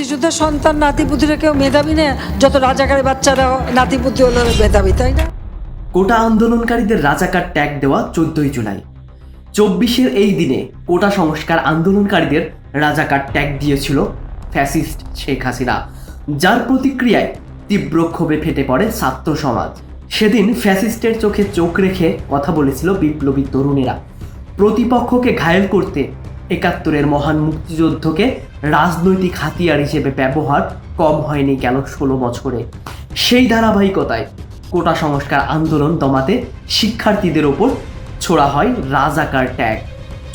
মুক্তিযোদ্ধার সন্তান নাতিপুতিরা কেউ মেধাবী না, যত রাজাকারের বাচ্চারা নাতিপুতি হলো মেধাবী, তাই না? কোটা আন্দোলনকারীদের রাজাকার ট্যাগ দেওয়া চোদ্দই জুলাই। চব্বিশের এই দিনে কোটা সংস্কার আন্দোলনকারীদের রাজাকার ট্যাগ দিয়েছিল ফ্যাসিস্ট শেখ হাসিনা, যার প্রতিক্রিয়ায় তীব্র ক্ষোভে ফেটে পড়ে ছাত্র সমাজ। সেদিন ফ্যাসিস্টের চোখে চোখ রেখে কথা বলেছিল বিপ্লবী তরুণেরা। প্রতিপক্ষকে ঘায়েল করতে একাত্তরের মহান মুক্তিযুদ্ধকে রাজনৈতিক হাতিয়ার হিসেবে ব্যবহার কম হয়নি গেল ষোলো বছরে। সেই ধারাবাহিকতায় কোটা সংস্কার আন্দোলন দমাতে শিক্ষার্থীদের ওপর ছোড়া হয় রাজাকার ট্যাগ।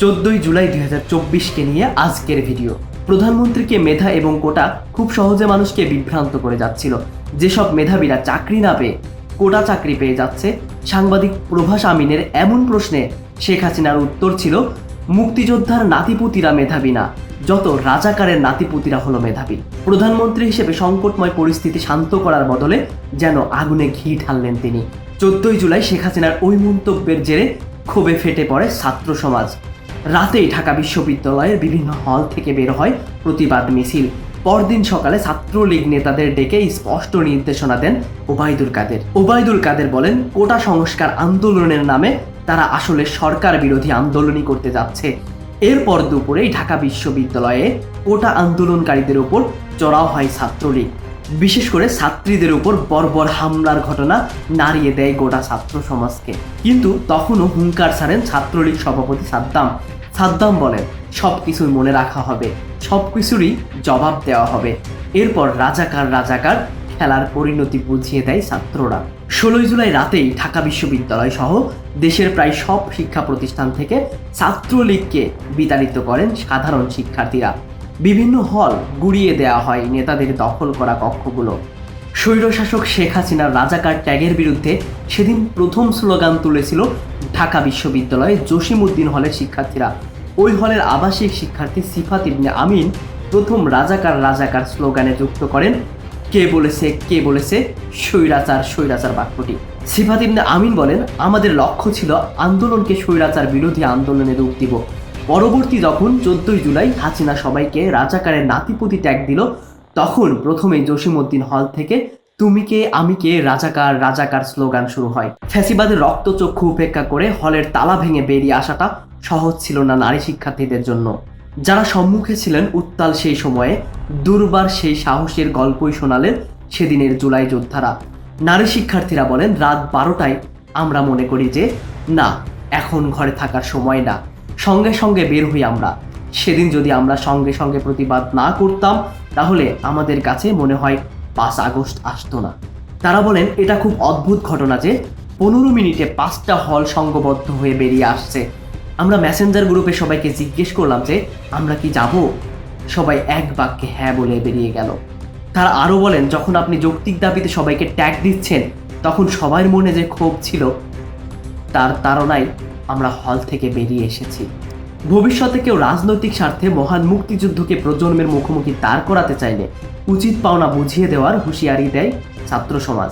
চোদ্দই জুলাই দুই হাজার চব্বিশকে নিয়ে আজকের ভিডিও। প্রধানমন্ত্রীকে মেধা এবং কোটা খুব সহজে মানুষকে বিভ্রান্ত করে যাচ্ছিল। যেসব মেধাবীরা চাকরি না পেয়ে কোটা চাকরি পেয়ে যাচ্ছে, সাংবাদিক প্রভাস আমিনের এমন প্রশ্নে শেখ হাসিনার উত্তর ছিল মুক্তিযোদ্ধার নাতিপুতিরা মেধাবী না, যত রাজাকারের নাতিপুতিরা হলো মেধাবী। প্রধানমন্ত্রী হিসেবে সংকটময় পরিস্থিতি শান্ত করার বদলে যেন আগুনে ঘি ঢাললেন তিনি। চোদ্দই জুলাই শেখ হাসিনার ওই মন্তব্যের জেরে ক্ষোভে ফেটে পড়ে ছাত্র সমাজ। রাতেই ঢাকা বিশ্ববিদ্যালয়ের বিভিন্ন হল থেকে বের হয় প্রতিবাদ মিছিল। পরদিন সকালে ছাত্রলীগ নেতাদের ডেকে স্পষ্ট নির্দেশনা দেন ওবায়দুল কাদের। ওবায়দুল কাদের বলেন, কোটা সংস্কার আন্দোলনের নামে তারা আসলে সরকার বিরোধী আন্দোলনই করতে যাচ্ছে। এরপর দুপুরেই ঢাকা বিশ্ববিদ্যালয়ে কোটা আন্দোলনকারীদের উপর চড়াও হয় ছাত্রলীগ। বিশেষ করে ছাত্রীদের উপর বর্বর হামলার ঘটনা নাড়িয়ে দেয় গোটা ছাত্র সমাজকে। কিন্তু তখনও হুঙ্কার ছাড়েন ছাত্রলীগ সভাপতি সাদ্দাম। সাদ্দাম বলেন সব কিছুই মনে রাখা হবে সব কিছুরই জবাব দেওয়া হবে। এরপর রাজাকার রাজাকার খেলার পরিণতি বুঝিয়ে দেয় ছাত্ররা। ষোলোই জুলাই রাতেই ঢাকা বিশ্ববিদ্যালয় সহ দেশের প্রায় সব শিক্ষা প্রতিষ্ঠান থেকে ছাত্রলীগকে বিতাড়িত করেন সাধারণ শিক্ষার্থীরা। বিভিন্ন হল গুড়িয়ে দেওয়া হয় নেতাদের দখল করা কক্ষগুলো। স্বৈরশাসক শেখ হাসিনার রাজাকার ট্যাগের বিরুদ্ধে সেদিন প্রথম স্লোগান তুলেছিল ঢাকা বিশ্ববিদ্যালয়ে জসিমউদ্দিন হলের শিক্ষার্থীরা। ওই হলের আবাসিক শিক্ষার্থী সিফাত ইবনে আমিন প্রথম রাজাকার রাজাকার স্লোগানে যুক্ত করেন, কে বলেছে কে বলেছে স্বৈরাচার স্বৈরাচার বাক্যটি। সিফাত ইবনে আমিন বলেন, আমাদের লক্ষ্য ছিল আন্দোলনকে স্বৈরাচার বিরোধী আন্দোলনে রূপ দিব। পরবর্তী যখন চোদ্দই জুলাই হাসিনা সবাইকে রাজাকারের নাতিপতি ট্যাগ দিল, তখন প্রথমে জসিমউদ্দিন হল থেকে, তুমি কে, আমি কে? রাজাকার রাজাকার স্লোগান শুরু হয়। ফ্যাসিবাদের রক্তচক্ষু উপেক্ষা করে হলের তালা ভেঙে বেরিয়ে আসাটা সহজ ছিল না নারী শিক্ষার্থীদের জন্য। যারা সম্মুখে ছিলেন উত্তাল সেই সময়ে, দুর্বার সেই সাহসের গল্পই শোনালেন সেদিনের জুলাই যোদ্ধারা। নারী শিক্ষার্থীরা বলেন, রাত বারোটায় আমরা মনে করি যে, না, এখন ঘরে থাকার সময় না। সঙ্গে সঙ্গে বের হই আমরা। সেদিন যদি আমরা সঙ্গে সঙ্গে প্রতিবাদ না করতাম, তাহলে আমাদের কাছে মনে হয় পাঁচ আগস্ট আসতো না। তারা বলেন, এটা খুব অদ্ভুত ঘটনা যে, পনেরো মিনিটে পাঁচটা হল সংঘবদ্ধ হয়ে বেরিয়ে আসছে। আমরা মেসেঞ্জার গ্রুপে সবাইকে জিজ্ঞেস করলাম যে, আমরা কি যাব? সবাই এক বাক্যে হ্যাঁ বলে বেরিয়ে গেল। তারা আরও বলেন, যখন আপনি যৌক্তিক দাবিতে সবাইকে ট্যাগ দিচ্ছেন, তখন সবার মনে যে ক্ষোভ ছিল, তার তাড়নায় আমরা হল থেকে বেরিয়ে এসেছি। ভবিষ্যতে কেউ রাজনৈতিক স্বার্থে মহান মুক্তিযুদ্ধকে প্রজন্মের মুখোমুখি দাঁড় করাতে চাইলে, উচিত পাওনা বুঝিয়ে দেওয়ার হুঁশিয়ারি দেয় ছাত্র সমাজ।